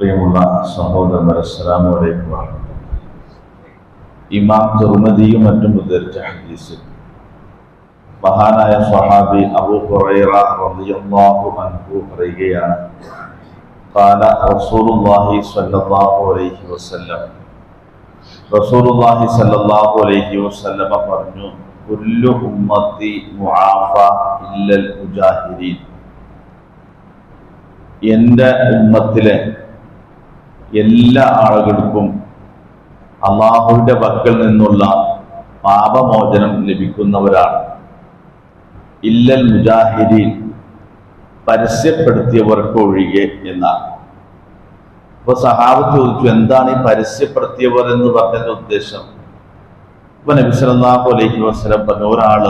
പ്രിയമുള്ള സഹോദരന്മാർ അസ്സലാമു അലൈക്കും വറഹ്മത്തുള്ളാഹി. ഇമാം തുർമദിയും മറ്റും ഉദ്ധരിച്ച ഹദീസിൽ മഹാനായ സ്വഹാബി അബൂ ഹുറൈറ റളിയല്ലാഹു അൻഹു പറയുകയാണ് قال رسول الله صلى الله عليه وسلم റസൂലുള്ളാഹി സ്വല്ലല്ലാഹു അലൈഹി വസല്ലമ പറഞ്ഞു കുല്ലു ഉമ്മത്തി മുആഫ ഇല്ലൽ മുജാഹിദീൻ എൻ്റെ ഉമ്മത്തിലെ എല്ലാ ആളുകൾക്കും അള്ളാഹുവിന്റെ പക്കൽ നിന്നുള്ള പാപമോചനം ലഭിക്കുന്നവരാണ്. ഇല്ലൽ മുജാഹിദീൻ പരസ്യപ്പെടുത്തിയവർക്ക് ഒഴികെ എന്നാണ്. അപ്പൊ സഹാബത്ത് ചോദിച്ചു എന്താണ് ഈ പരസ്യപ്പെടുത്തിയവർ എന്ന് പറഞ്ഞതിന്റെ ഉദ്ദേശം? ഇപ്പൊ നബി സല്ലല്ലാഹു അലൈഹി വസല്ലം പറഞ്ഞ ഒരാൾ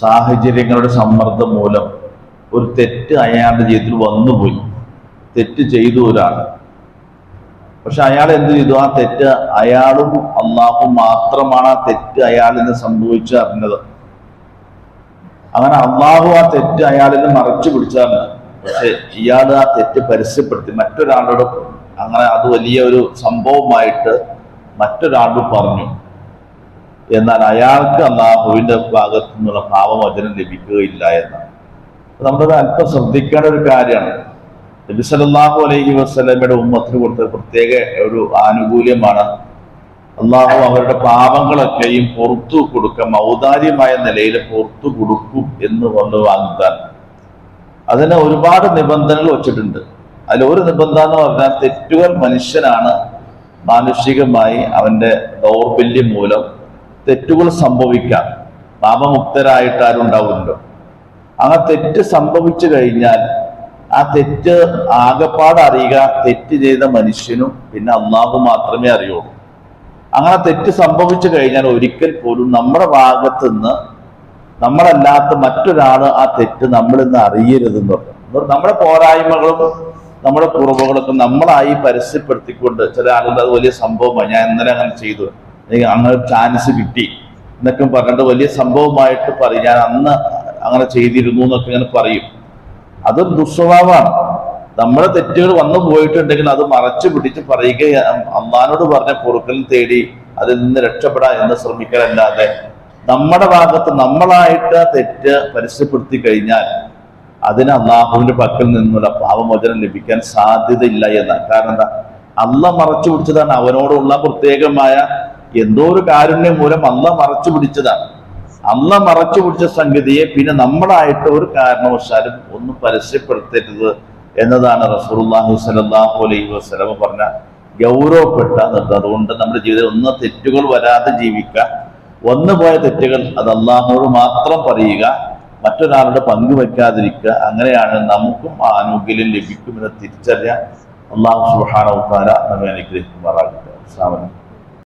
സാഹചര്യങ്ങളുടെ സമ്മർദ്ദം മൂലം ഒരു തെറ്റ് അയാളുടെ ജീവിതത്തിൽ വന്നുപോയി. തെറ്റ് ചെയ്തു ഒരാൾ. പക്ഷെ അയാൾ എന്ത് ചെയ്തു? ആ തെറ്റ് അയാളും അള്ളാഹും മാത്രമാണ് ആ തെറ്റ് അയാളിന് സംഭവിച്ച അറിഞ്ഞത്. അങ്ങനെ അള്ളാഹു ആ തെറ്റ് അയാളിന് മറച്ചു പിടിച്ചാണ് പക്ഷെ ഇയാൾ ആ തെറ്റ് പരസ്യപ്പെടുത്തി. മറ്റൊരാളോട് അങ്ങനെ അത് വലിയ ഒരു സംഭവമായിട്ട് മറ്റൊരാളോട് പറഞ്ഞു. എന്നാൽ അയാൾക്ക് അള്ളാഹുവിന്റെ ഭാഗത്തു നിന്നുള്ള ഭാവവചനം ലഭിക്കുകയില്ല എന്നാണ്. നമ്മളത് അല്പം ശ്രദ്ധിക്കേണ്ട ഒരു കാര്യമാണ്. നബി സല്ലല്ലാഹു അലൈഹി വസല്ലമയുടെ ഉമ്മത്തിന് കൊടുത്ത പ്രത്യേക ഒരു ആനുകൂല്യമാണ്. അള്ളാഹു അവരുടെ പാപങ്ങളൊക്കെയും പുറത്തു കൊടുക്കാം ഔദാര്യമായ നിലയിൽ പുറത്തു കൊടുക്കും എന്ന് വന്ന് വാഗ്ദാനം. അതിന് ഒരുപാട് നിബന്ധനകൾ വച്ചിട്ടുണ്ട്. അതിൽ ഒരു നിബന്ധന എന്ന് പറഞ്ഞാൽ തെറ്റുകൾ മനുഷ്യനാണ് മാനുഷികമായി അവന്റെ ദൗർബല്യം മൂലം തെറ്റുകൾ സംഭവിക്കാം. പാപമുക്തരായിട്ട് ആരുണ്ടാവുമല്ലോ അങ്ങനെ തെറ്റ് സംഭവിച്ചു കഴിഞ്ഞാൽ ആ തെറ്റ് ആകപ്പാട് അറിയുക തെറ്റ് ചെയ്ത മനുഷ്യനും പിന്നെ അള്ളാഹു മാത്രമേ അറിയുള്ളൂ. അങ്ങനെ തെറ്റ് സംഭവിച്ചു കഴിഞ്ഞാൽ ഒരിക്കൽ പോലും നമ്മുടെ ഭാഗത്ത് നിന്ന് നമ്മളല്ലാത്ത മറ്റൊരാൾ ആ തെറ്റ് നമ്മൾ ഇന്ന് അറിയരുതെന്ന് പറഞ്ഞു. നമ്മുടെ പോരായ്മകളും നമ്മുടെ കുറവുകളൊക്കെ നമ്മളായി പരസ്യപ്പെടുത്തിക്കൊണ്ട് ചില ആളുകൾ വലിയ സംഭവമായി ഞാൻ ഇന്നലെ അങ്ങനെ ചെയ്തു. അല്ലെങ്കിൽ അങ്ങനെ ചാൻസ് കിട്ടി. എന്നൊക്കെ പറഞ്ഞിട്ട് വലിയ സംഭവമായിട്ട് പറയും. ഞാൻ അന്ന് അങ്ങനെ ചെയ്തിരുന്നു എന്നൊക്കെ ഇങ്ങനെ പറയും. അതൊരു ദുസ്വഭാവമാണ്. നമ്മുടെ തെറ്റുകൾ വന്നു പോയിട്ടുണ്ടെങ്കിൽ അത് മറച്ചു പിടിച്ച് പറയുക അമ്മാനോട് പറഞ്ഞ പൊറുക്കൽ തേടി അതിൽ നിന്ന് രക്ഷപ്പെടാൻ എന്ന് ശ്രമിക്കലല്ലാതെ നമ്മുടെ ഭാഗത്ത് നമ്മളായിട്ട് തെറ്റ് പരസ്യപ്പെടുത്തി കഴിഞ്ഞാൽ അതിന് അള്ളാഹുവിന്റെ പക്കൽ നിന്നുള്ള പാപമോചനം ലഭിക്കാൻ സാധ്യതയില്ല എന്നാണ് കാരണം എന്താ? അല്ല മറച്ചു പിടിച്ചതാണ്. അവനോടുള്ള പ്രത്യേകമായ എന്തോ ഒരു കാരുണ്യം മൂലം അല്ല മറച്ചു പിടിച്ചതാണ്. അല്ല മറച്ചു പിടിച്ച സംഗതിയെ പിന്നെ നമ്മളായിട്ട് ഒരു കാരണവശാലും ഒന്നും പരസ്യപ്പെടുത്തരുത് എന്നതാണ് റസൂലുള്ളാഹി സ്വല്ലല്ലാഹു അലൈഹി വസല്ലം പറഞ്ഞ ഗൗരവപ്പെട്ട നിർദ്ദേശം. അതുകൊണ്ട് നമ്മുടെ ജീവിതത്തിൽ ഒന്ന് തെറ്റുകൾ വരാതെ ജീവിക്കുക. വന്നു പോയ തെറ്റുകൾ അത് മാത്രം പറയുക. മറ്റൊരാളുടെ പങ്കുവെക്കാതിരിക്കുക അങ്ങനെയാണ് നമുക്കും ആനുകൂല്യം ലഭിക്കുമെന്ന് തിരിച്ചറിയാൻ അള്ളാഹു വ നമ്മെ അനുഗ്രഹിക്കുമാറാകട്ടെ. അലൈക്കും.